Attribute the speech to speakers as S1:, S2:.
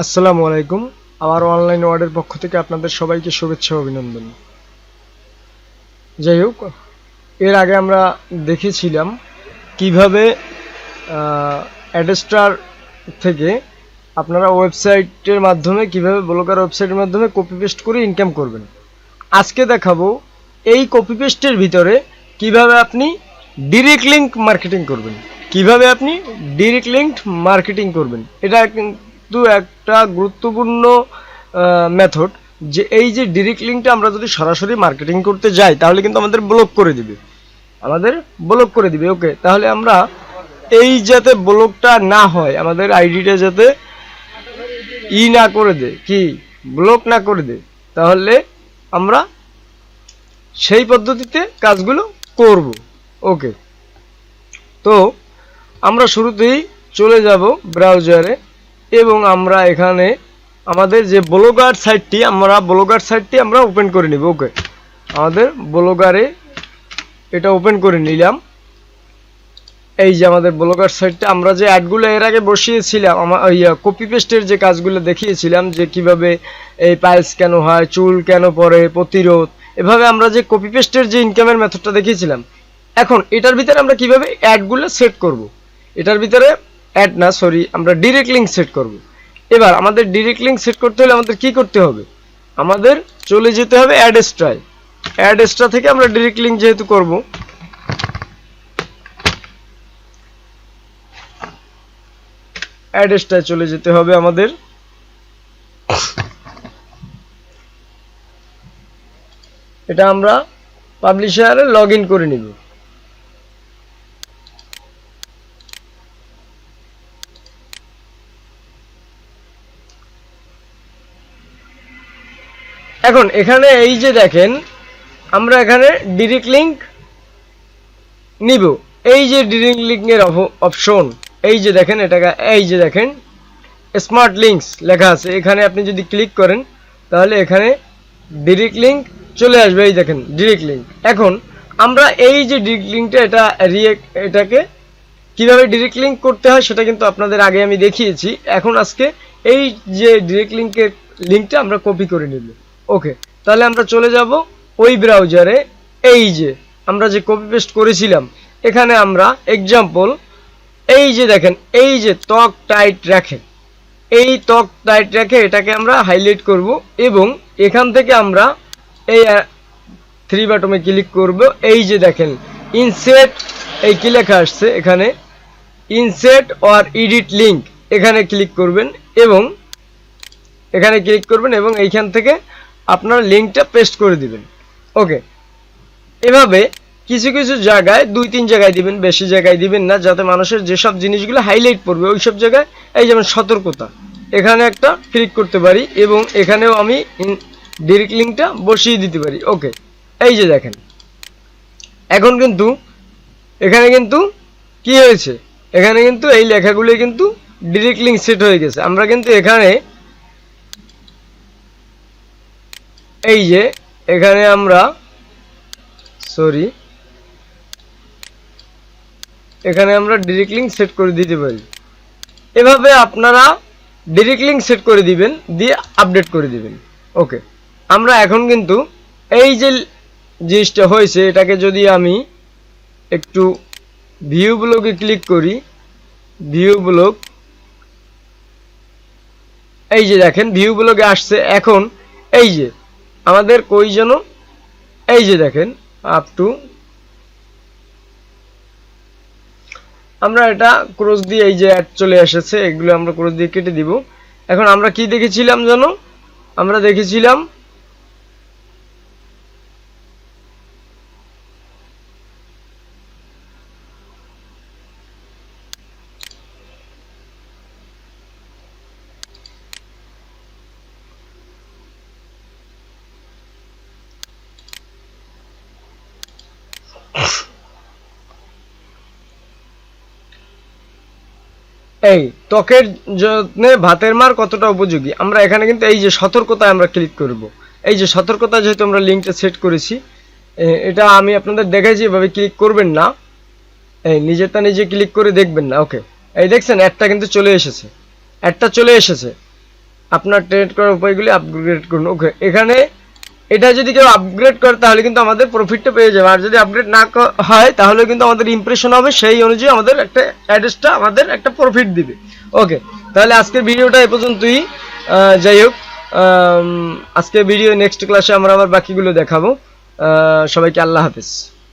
S1: আসসালামু আলাইকুম। আমার অনলাইন ওয়ার্ডের পক্ষ থেকে আপনাদের সবাইকে শুভেচ্ছা অভিনন্দন। যাই হোক, এর আগে আমরা দেখেছিলাম কীভাবে অ্যাডেস্টার থেকে আপনারা ওয়েবসাইটের মাধ্যমে, কীভাবে ব্লগার ওয়েবসাইটের মাধ্যমে কপি পেস্ট করে ইনকাম করবেন। আজকে দেখাবো এই কপি পেস্টের ভিতরে কীভাবে আপনি ডিরেক্ট লিঙ্ক মার্কেটিং করবেন। কীভাবে আপনি ডিরেক্ট লিঙ্ক মার্কেটিং করবেন। এটা কিন্তু একটা গুরুত্বপূর্ণ মেথড যে এই যে ডিরেক্ট লিঙ্কটা আমরা যদি সরাসরি মার্কেটিং করতে যাই, তাহলে কিন্তু আমাদের ব্লক করে দিবে। আমাদের ব্লক করে দিবে ওকে তাহলে আমরা এই যাতে ব্লকটা না হয়, আমাদের আইডিটা যাতে ই না করে দে কি? ব্লক না করে দে তাহলে আমরা সেই পদ্ধতিতে কাজগুলো করব ওকে তো আমরা শুরুতেই চলে যাব ব্রাউজারে এবং আমরা এখানে আমাদের যে ব্লগার সাইটটি, আমরা ব্লগার সাইটটি আমরা ওপেন করে নিব ওকে আমাদের ব্লগারে এটা ওপেন করে নিলাম। এই যে আমাদের ব্লগার সাইটটা, আমরা যে অ্যাডগুলো এর আগে বসিয়েছিলাম আমার ইয়া কপি পেস্টের যে কাজগুলো দেখিয়েছিলাম, যে কীভাবে এই পাইলস কেন হয়, চুল কেন পরে প্রতিরোধ, এভাবে আমরা যে কপি পেস্টের যে ইনকামের মেথডটা দেখিয়েছিলাম। এখন, এটার ভিতরে আমরা কীভাবে অ্যাডগুলো সেট করব। এটার ভিতরে অ্যাড না সরি আমরা ডিরেক্ট লিঙ্ক সেট করব। এবার আমাদের ডিরেক্ট লিঙ্ক সেট করতে হলে আমাদের কি করতে হবে? আমাদের চলে যেতে হবে অ্যাডেস্ট্রায় অ্যাডেস্ট্রা থেকে আমরা ডিরেক্ট লিঙ্ক যেহেতু করব অ্যাডেস্টায় চলে যেতে হবে আমাদের। এটা আমরা পাবলিশারে লগ ইন করে নিব। এখন এখানে এই যে দেখেন, আমরা এখানে ডিরেক্ট লিঙ্ক নিব। এই যে ডিরেক্ট লিঙ্কের অপশন এই যে দেখেন এটাকে, এই যে দেখেন স্মার্ট লিঙ্কস লেখা আছে। এখানে আপনি যদি ক্লিক করেন, তাহলে এখানে ডিরেক্ট লিঙ্ক চলে আসবে। এই দেখেন ডিরেক্ট লিঙ্ক এখন আমরা এই যে ডিরেক্ট লিঙ্কটা এটা এটাকে কীভাবে ডিরেক্ট লিঙ্ক করতে হয় সেটা কিন্তু আপনাদের আগে আমি দেখিয়েছি। এখন আজকে এই যে ডিরেক্ট লিঙ্কের লিঙ্কটা আমরা কপি করে নিব। ওকে, তাহলে আমরা চলে যাব ওই ব্রাউজারে এই যে, আমরা যে কপি পেস্ট করেছিলাম, এখানে আমরা এক্সাম্পল এই যে দেখেন, এই যে ত্বক টাইট রাখে, এই ত্বক টাইট রাখে, এটাকে আমরা হাইলাইট করব এবং এখান থেকে আমরা এই থ্রি বাটমে ক্লিক করব, এই যে দেখেন ইনসেট এই কি লেখা আসছে এখানে? ইনসেট অর এডিট লিঙ্ক এখানে ক্লিক করবেন এবং, এখানে ক্লিক করবেন এবং এইখান থেকে আপনার লিঙ্কটা পেস্ট করে দিবেন। ওকে এভাবে কিছু কিছু জায়গায় দুই তিন জায়গায় দিবেন, বেশি জায়গায় দিবেন না, যাতে মানুষের যেসব জিনিসগুলো হাইলাইট পড়বে ওই সব জায়গায় এই যেমন সতর্কতা। এখানে একটা ক্লিক করতে পারি এবং এখানেও আমি ডিরেক্ট লিঙ্কটা বসিয়ে দিতে পারি। ওকে এই যে দেখেন। এখন কিন্তু, এখানে কিন্তু কি হয়েছে? এখানে কিন্তু এই লেখাগুলো কিন্তু ডিরেক্ট লিঙ্ক সেট হয়ে গেছে। আমরা কিন্তু এখানে এই যে এখানে আমরা সরি এখানে আমরা ডিরেক্ট লিঙ্ক সেট করে দিতে পারি। এভাবে আপনারা ডিরেক্ট লিঙ্ক সেট করে দিবেন, দিয়ে আপডেট করে দিবেন। ওকে আমরা এখন কিন্তু এই যে জিনিসটা হয়েছে, এটাকে যদি আমি একটু ভিউ ব্লগে ক্লিক করি ভিউ ব্লগ এই যে দেখেন ভিউ ব্লগে আসছে। এখন এই যে আমাদের কই যেন? এই যে দেখেন আপ টু আমরা এটা ক্রস দিয়ে এই যে অ্যাড চলে এসেছে, এগুলো আমরা ক্রস দিয়ে কেটে দিব। এখন আমরা কি দেখেছিলাম যেন? আমরা দেখেছিলাম এই, ত্বকের যত্নে ভাতের মার কতটা উপযোগী? আমরা এখানে কিন্তু এই যে সতর্কতায় আমরা ক্লিক করব। এই যে সতর্কতা যেহেতু আমরা লিঙ্কটা সেট করেছি এটা আমি আপনাদের দেখাইছি, এভাবে ক্লিক করবেন না। এই, নিজেরটা নিজে ক্লিক করে দেখবেন না ওকে এই দেখছেন, একটা কিন্তু চলে এসেছে। একটা চলে এসেছে। আপনার ট্রেড করার উপায়গুলি আপগ্রেড করুন ওকে এখানে এটা যদি কেউ আপগ্রেড করে, তাহলে কিন্তু আমাদের প্রফিটটা পেয়ে যাবে। আর যদি আপগ্রেড না হয়, তাহলে কিন্তু আমাদের ইমপ্রেশন হবে, সেই অনুযায়ী আমাদের একটা অ্যাড্রেসটা আমাদের একটা প্রফিট দিবে। ওকে তাহলে আজকের ভিডিওটা এ পর্যন্তই। যাই হোক আজকে ভিডিও নেক্সট ক্লাসে আমরা আবার বাকিগুলো দেখাবো। সবাইকে আল্লাহ হাফিজ।